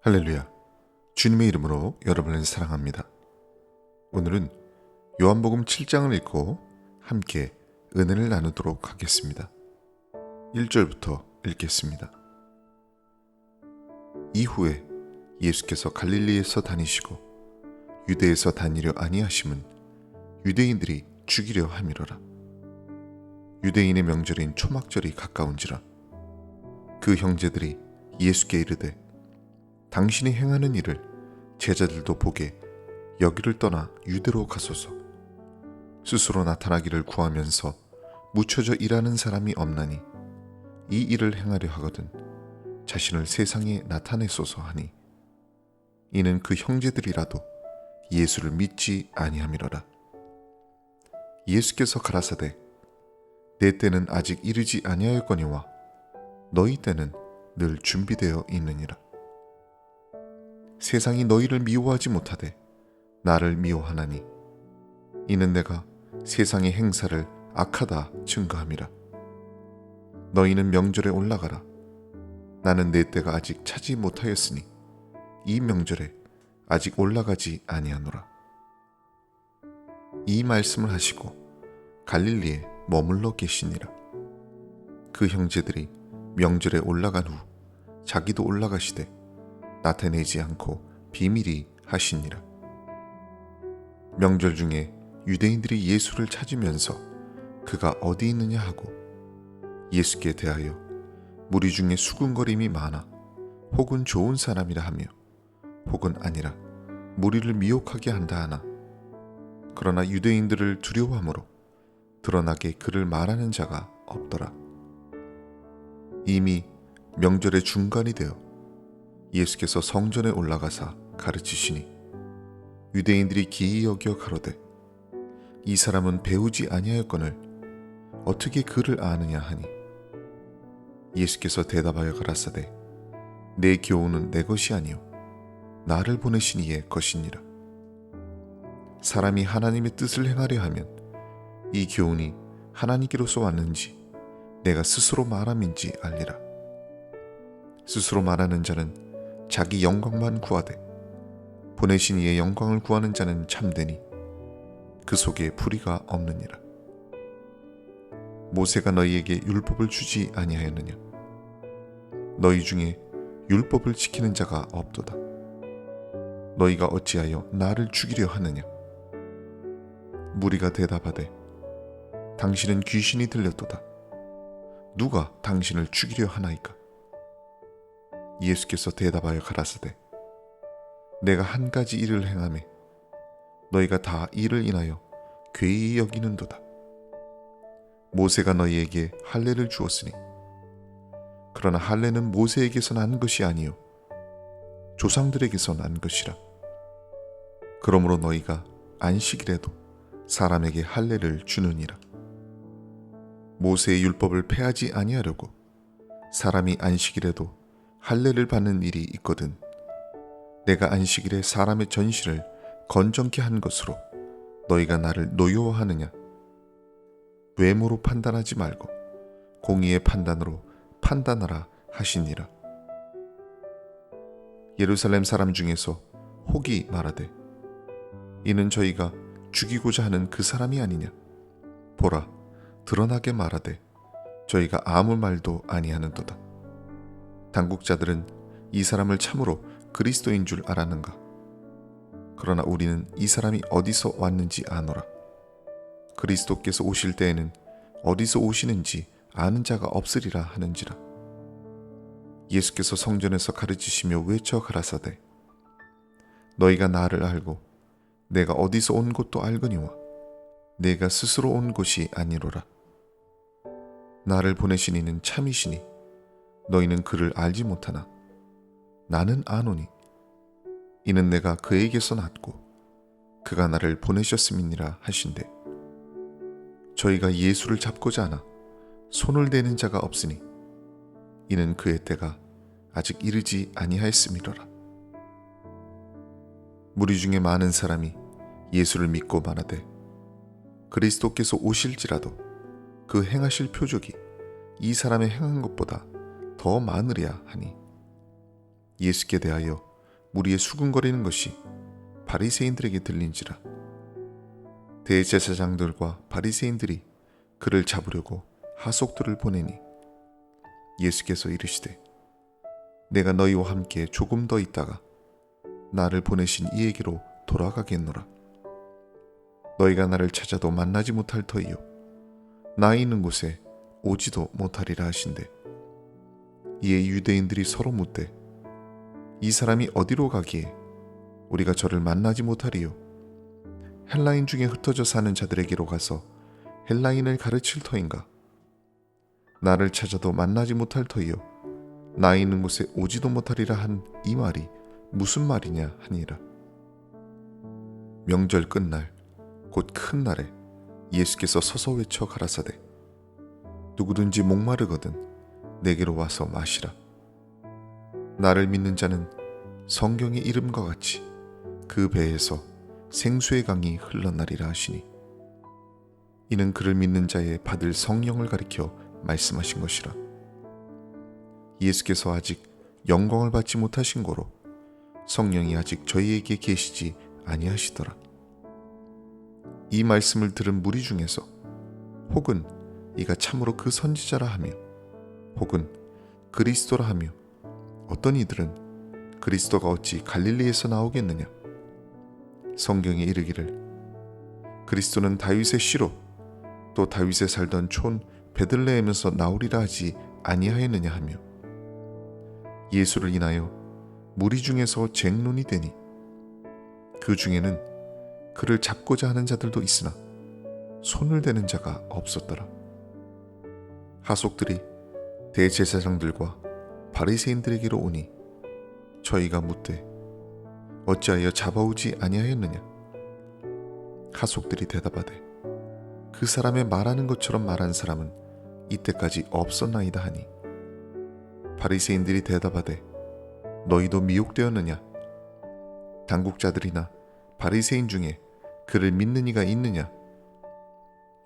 할렐루야. 주님의 이름으로 여러분을 사랑합니다. 오늘은 요한복음 7장을 읽고 함께 은혜를 나누도록 하겠습니다. 1절부터 읽겠습니다. 이후에 예수께서 갈릴리에서 다니시고 유대에서 다니려 아니하심은 유대인들이 죽이려 함이로라. 유대인의 명절인 초막절이 가까운지라 그 형제들이 예수께 이르되 당신이 행하는 일을 제자들도 보게 여기를 떠나 유대로 가소서. 스스로 나타나기를 구하면서 묻혀져 일하는 사람이 없나니 이 일을 행하려 하거든 자신을 세상에 나타내소서 하니 이는 그 형제들이라도 예수를 믿지 아니함이로라. 예수께서 가라사대 내 때는 아직 이르지 아니하였거니와 너희 때는 늘 준비되어 있느니라. 세상이 너희를 미워하지 못하되 나를 미워하나니. 이는 내가 세상의 행사를 악하다 증거함이라. 너희는 명절에 올라가라. 나는 내 때가 아직 차지 못하였으니 이 명절에 아직 올라가지 아니하노라. 이 말씀을 하시고 갈릴리에 머물러 계시니라. 그 형제들이 명절에 올라간 후 자기도 올라가시되 나타내지 않고 비밀이 하시니라. 명절 중에 유대인들이 예수를 찾으면서 그가 어디 있느냐 하고 예수께 대하여 무리 중에 수군거림이 많아 혹은 좋은 사람이라 하며 혹은 아니라 무리를 미혹하게 한다 하나 그러나 유대인들을 두려워하므로 드러나게 그를 말하는 자가 없더라. 이미 명절의 중간이 되어 예수께서 성전에 올라가사 가르치시니 유대인들이 기이 여겨 가로되 이 사람은 배우지 아니하였거늘 어떻게 그를 아느냐 하니? 예수께서 대답하여 가라사대 내 교훈은 내 것이 아니요 나를 보내신 이의 것이니라. 사람이 하나님의 뜻을 행하려 하면 이 교훈이 하나님께로서 왔는지 내가 스스로 말함인지 알리라. 스스로 말하는 자는 자기 영광만 구하되 보내신 이의 영광을 구하는 자는 참되니 그 속에 불의가 없느니라. 모세가 너희에게 율법을 주지 아니하였느냐? 너희 중에 율법을 지키는 자가 없도다. 너희가 어찌하여 나를 죽이려 하느냐? 무리가 대답하되 당신은 귀신이 들렸도다. 누가 당신을 죽이려 하나이까? 예수께서 대답하여 가라사대 내가 한 가지 일을 행함에 너희가 다 이를 인하여 괴히 여기는도다. 모세가 너희에게 할례를 주었으니 그러나 할례는 모세에게서 난 것이 아니요 조상들에게서 난 것이라. 그러므로 너희가 안식일에도 사람에게 할례를 주느니라. 모세의 율법을 폐하지 아니하려고 사람이 안식일에도 할례를 받는 일이 있거든. 내가 안식일에 사람의 전신을 건정케 한 것으로 너희가 나를 노여워하느냐? 외모로 판단하지 말고 공의의 판단으로 판단하라 하시니라. 예루살렘 사람 중에서 혹이 말하되 이는 저희가 죽이고자 하는 그 사람이 아니냐? 보라 드러나게 말하되 저희가 아무 말도 아니하는도다 당국자들은 이 사람을 참으로 그리스도인 줄 알았는가? 그러나 우리는 이 사람이 어디서 왔는지 아노라. 그리스도께서 오실 때에는 어디서 오시는지 아는 자가 없으리라 하는지라. 예수께서 성전에서 가르치시며 외쳐 가라사대 너희가 나를 알고 내가 어디서 온 것도 알거니와 내가 스스로 온 곳이 아니로라. 나를 보내신 이는 참이시니 너희는 그를 알지 못하나? 나는 아노니. 이는 내가 그에게서 났고 그가 나를 보내셨음이니라 하신대. 저희가 예수를 잡고자 하나 손을 대는 자가 없으니 이는 그의 때가 아직 이르지 아니하였음이로라. 무리 중에 많은 사람이 예수를 믿고 말하되 그리스도께서 오실지라도 그 행하실 표적이 이 사람의 행한 것보다 더 많으랴 하니. 예수께 대하여 무리의 수군거리는 것이 바리새인들에게 들린지라. 대제사장들과 바리새인들이 그를 잡으려고 하속들을 보내니 예수께서 이르시되 내가 너희와 함께 조금 더 있다가 나를 보내신 이에게로 돌아가겠노라. 너희가 나를 찾아도 만나지 못할 터이요. 나 있는 곳에 오지도 못하리라 하신대 이에 유대인들이 서로 묻되 이 사람이 어디로 가기에 우리가 저를 만나지 못하리요? 헬라인 중에 흩어져 사는 자들에게로 가서 헬라인을 가르칠 터인가? 나를 찾아도 만나지 못할 터이요? 나 있는 곳에 오지도 못하리라 한 이 말이 무슨 말이냐 하니라. 명절 끝날 곧 큰 날에 예수께서 서서 외쳐 가라사대 누구든지 목마르거든 내게로 와서 마시라. 나를 믿는 자는 성경의 이름과 같이 그 배에서 생수의 강이 흘러나리라 하시니 이는 그를 믿는 자의 받을 성령을 가리켜 말씀하신 것이라. 예수께서 아직 영광을 받지 못하신 고로 성령이 아직 저희에게 계시지 아니하시더라. 이 말씀을 들은 무리 중에서 혹은 이가 참으로 그 선지자라 하며 혹은 그리스도라 하며 어떤 이들은 그리스도가 어찌 갈릴리에서 나오겠느냐? 성경에 이르기를 그리스도는 다윗의 씨로 또 다윗에 살던 촌 베들레헴에서 나오리라 하지 아니하였느냐 하며 예수를 인하여 무리 중에서 쟁론이 되니 그 중에는 그를 잡고자 하는 자들도 있으나 손을 대는 자가 없었더라. 하속들이 대제사장들과 바리새인들에게로 오니 저희가 묻되 어찌하여 잡아오지 아니하였느냐? 하속들이 대답하되 그 사람의 말하는 것처럼 말한 사람은 이때까지 없었나이다 하니 바리새인들이 대답하되 너희도 미혹되었느냐? 당국자들이나 바리새인 중에 그를 믿는 이가 있느냐?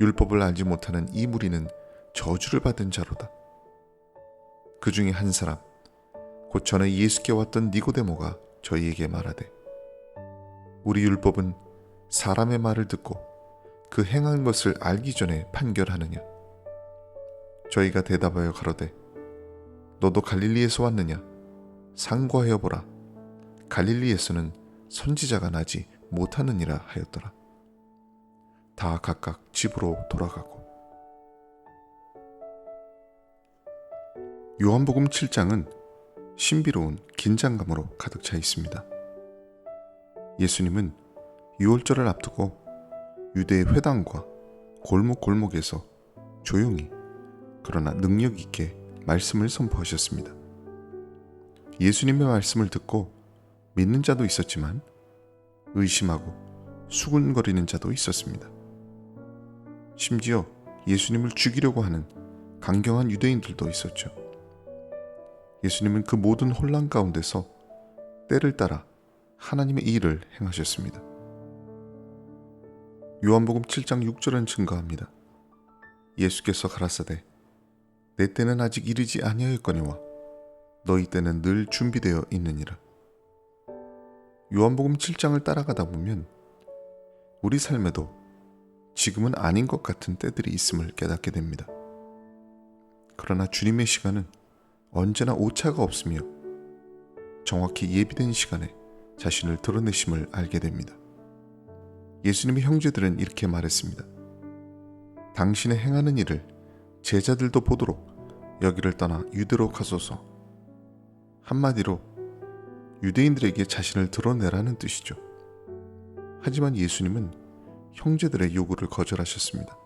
율법을 알지 못하는 이 무리는 저주를 받은 자로다 그 중에 한 사람 곧 전에 예수께 왔던 니고데모가 저희에게 말하되 우리 율법은 사람의 말을 듣고 그 행한 것을 알기 전에 판결하느냐? 저희가 대답하여 가로되 너도 갈릴리에서 왔느냐? 상고하여 보라. 갈릴리에서는 선지자가 나지 못하느니라 하였더라. 다 각각 집으로 돌아가고 요한복음 7장은 신비로운 긴장감으로 가득 차 있습니다. 예수님은 6월절을 앞두고 유대의 회당과 골목골목에서 조용히 그러나 능력 있게 말씀을 선포하셨습니다. 예수님의 말씀을 듣고 믿는 자도 있었지만 의심하고 수군거리는 자도 있었습니다. 심지어 예수님을 죽이려고 하는 강경한 유대인들도 있었죠. 예수님은 그 모든 혼란 가운데서 때를 따라 하나님의 일을 행하셨습니다. 요한복음 7장 6절은 증거합니다. 예수께서 가라사대 내 때는 아직 이르지 아니하였거니와 너희 때는 늘 준비되어 있느니라. 요한복음 7장을 따라가다 보면 우리 삶에도 지금은 아닌 것 같은 때들이 있음을 깨닫게 됩니다. 그러나 주님의 시간은 언제나 오차가 없으며 정확히 예비된 시간에 자신을 드러내심을 알게 됩니다. 예수님의 형제들은 이렇게 말했습니다. 당신의 행하는 일을 제자들도 보도록 여기를 떠나 유대로 가소서. 한마디로 유대인들에게 자신을 드러내라는 뜻이죠. 하지만 예수님은 형제들의 요구를 거절하셨습니다.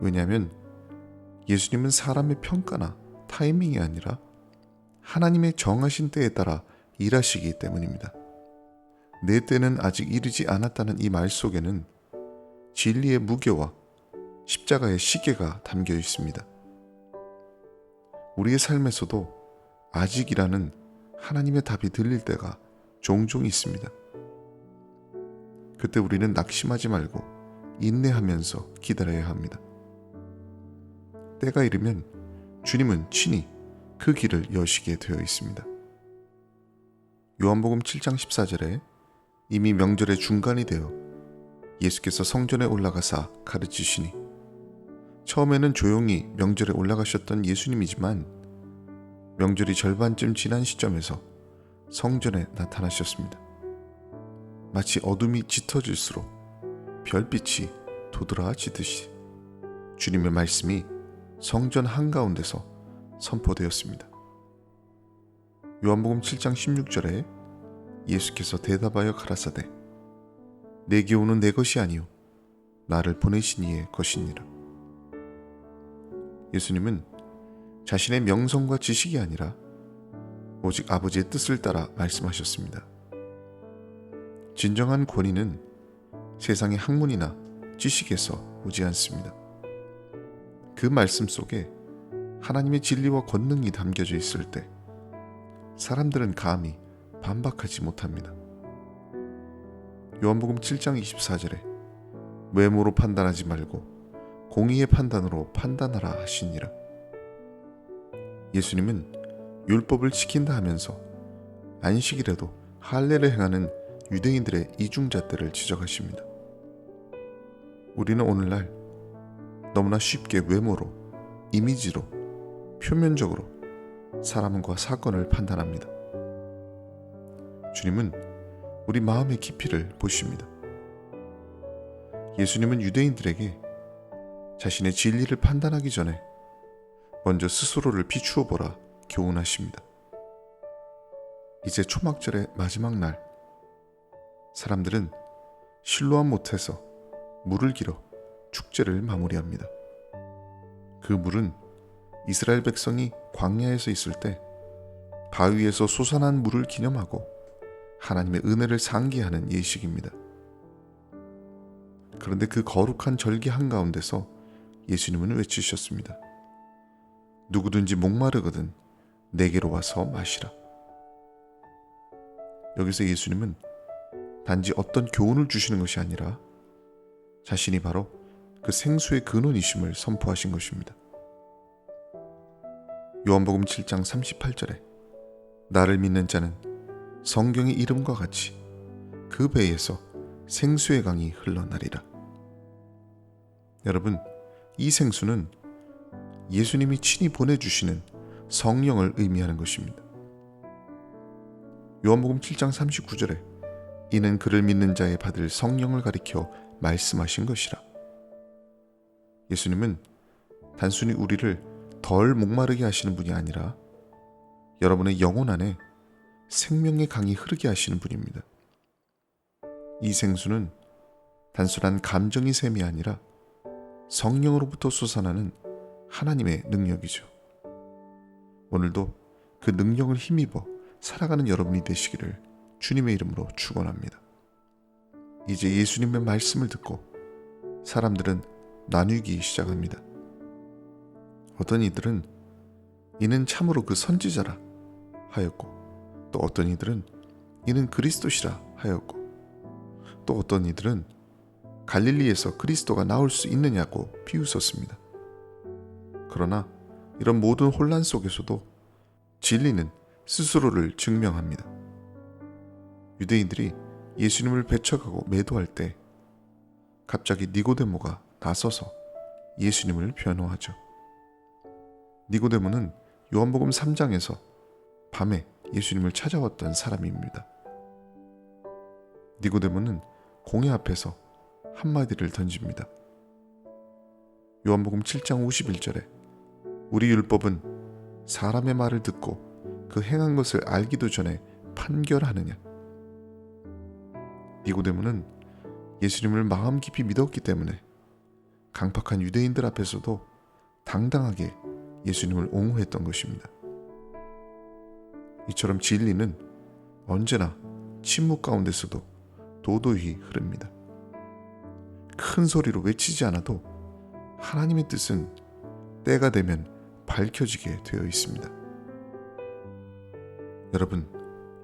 왜냐하면 예수님은 사람의 평가나 타이밍이 아니라 하나님의 정하신 때에 따라 일하시기 때문입니다. 내 때는 아직 이르지 않았다는 이 말 속에는 진리의 무게와 십자가의 시계가 담겨 있습니다. 우리의 삶에서도 아직이라는 하나님의 답이 들릴 때가 종종 있습니다. 그때 우리는 낙심하지 말고 인내하면서 기다려야 합니다. 때가 이르면 주님은 친히 그 길을 여시게 되어 있습니다. 요한복음 7장 14절에 이미 명절의 중간이 되어 예수께서 성전에 올라가사 가르치시니 처음에는 조용히 명절에 올라가셨던 예수님이지만 명절이 절반쯤 지난 시점에서 성전에 나타나셨습니다. 마치 어둠이 짙어질수록 별빛이 도드라지듯이 주님의 말씀이 성전 한가운데서 선포되었습니다. 요한복음 7장 16절에 예수께서 대답하여 가라사대 내게 오는 내 것이 아니요 나를 보내신 이의 것이니라. 예수님은 자신의 명성과 지식이 아니라 오직 아버지의 뜻을 따라 말씀하셨습니다. 진정한 권위는 세상의 학문이나 지식에서 오지 않습니다. 그 말씀 속에 하나님의 진리와 권능이 담겨져 있을 때 사람들은 감히 반박하지 못합니다. 요한복음 7장 24절에 외모로 판단하지 말고 공의의 판단으로 판단하라 하시니라. 예수님은 율법을 지킨다 하면서 안식일에도 할례를 행하는 유대인들의 이중잣대를 지적하십니다. 우리는 오늘날 너무나 쉽게 외모로, 이미지로, 표면적으로 사람과 사건을 판단합니다. 주님은 우리 마음의 깊이를 보십니다. 예수님은 유대인들에게 자신의 진리를 판단하기 전에 먼저 스스로를 비추어 보라 교훈하십니다. 이제 초막절의 마지막 날 사람들은 실로암 못에서 물을 길어 축제를 마무리합니다. 그 물은 이스라엘 백성이 광야에서 있을 때 바위에서 솟아난 물을 기념하고 하나님의 은혜를 상기하는 예식입니다. 그런데 그 거룩한 절기 한가운데서 예수님은 외치셨습니다. 누구든지 목마르거든 내게로 와서 마시라. 여기서 예수님은 단지 어떤 교훈을 주시는 것이 아니라 자신이 바로 그 생수의 근원이심을 선포하신 것입니다. 요한복음 7장 38절에 나를 믿는 자는 성경의 이름과 같이 그 배에서 생수의 강이 흘러나리라. 여러분, 이 생수는 예수님이 친히 보내주시는 성령을 의미하는 것입니다. 요한복음 7장 39절에 이는 그를 믿는 자의 받을 성령을 가리켜 말씀하신 것이라. 예수님은 단순히 우리를 덜 목마르게 하시는 분이 아니라 여러분의 영혼 안에 생명의 강이 흐르게 하시는 분입니다. 이 생수는 단순한 감정의 셈이 아니라 성령으로부터 솟아나는 하나님의 능력이죠. 오늘도 그 능력을 힘입어 살아가는 여러분이 되시기를 주님의 이름으로 축원합니다. 이제 예수님의 말씀을 듣고 사람들은 나뉘기 시작합니다. 어떤 이들은 이는 참으로 그 선지자라 하였고 또 어떤 이들은 이는 그리스도시라 하였고 또 어떤 이들은 갈릴리에서 그리스도가 나올 수 있느냐고 비웃었습니다. 그러나 이런 모든 혼란 속에서도 진리는 스스로를 증명합니다. 유대인들이 예수님을 배척하고 매도할 때 갑자기 니고데모가 나서서 예수님을 변호하죠. 니고데모는 요한복음 3장에서 밤에 예수님을 찾아왔던 사람입니다. 니고데모는 공회 앞에서 한마디를 던집니다. 요한복음 7장 51절에 우리 율법은 사람의 말을 듣고 그 행한 것을 알기도 전에 판결하느냐. 니고데모는 예수님을 마음 깊이 믿었기 때문에 강팍한 유대인들 앞에서도 당당하게 예수님을 옹호했던 것입니다. 이처럼 진리는 언제나 침묵 가운데서도 도도히 흐릅니다. 큰 소리로 외치지 않아도 하나님의 뜻은 때가 되면 밝혀지게 되어 있습니다. 여러분,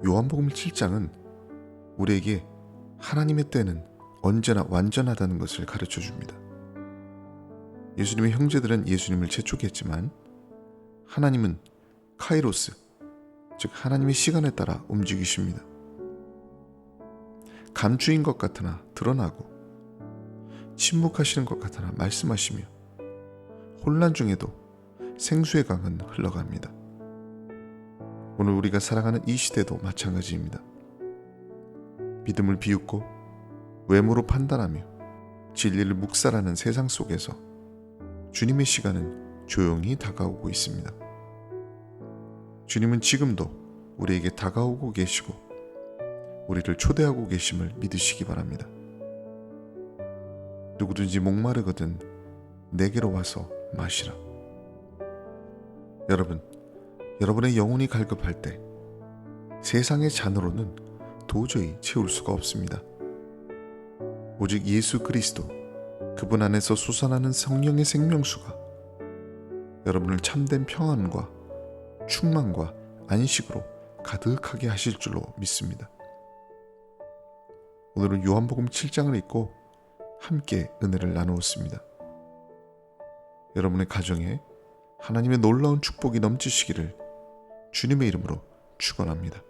요한복음 7장은 우리에게 하나님의 때는 언제나 완전하다는 것을 가르쳐 줍니다. 예수님의 형제들은 예수님을 재촉했지만 하나님은 카이로스, 즉 하나님의 시간에 따라 움직이십니다. 감추인 것 같으나 드러나고 침묵하시는 것 같으나 말씀하시며 혼란 중에도 생수의 강은 흘러갑니다. 오늘 우리가 살아가는 이 시대도 마찬가지입니다. 믿음을 비웃고 외모로 판단하며 진리를 묵살하는 세상 속에서 주님의 시간은 조용히 다가오고 있습니다. 주님은 지금도 우리에게 다가오고 계시고 우리를 초대하고 계심을 믿으시기 바랍니다. 누구든지 목마르거든 내게로 와서 마시라. 여러분, 여러분의 영혼이 갈급할 때 세상의 잔으로는 도저히 채울 수가 없습니다. 오직 예수 그리스도 그분 안에서 솟아나는 성령의 생명수가 여러분을 참된 평안과 충만과 안식으로 가득하게 하실 줄로 믿습니다. 오늘은 요한복음 7장을 읽고 함께 은혜를 나누었습니다. 여러분의 가정에 하나님의 놀라운 축복이 넘치시기를 주님의 이름으로 축원합니다.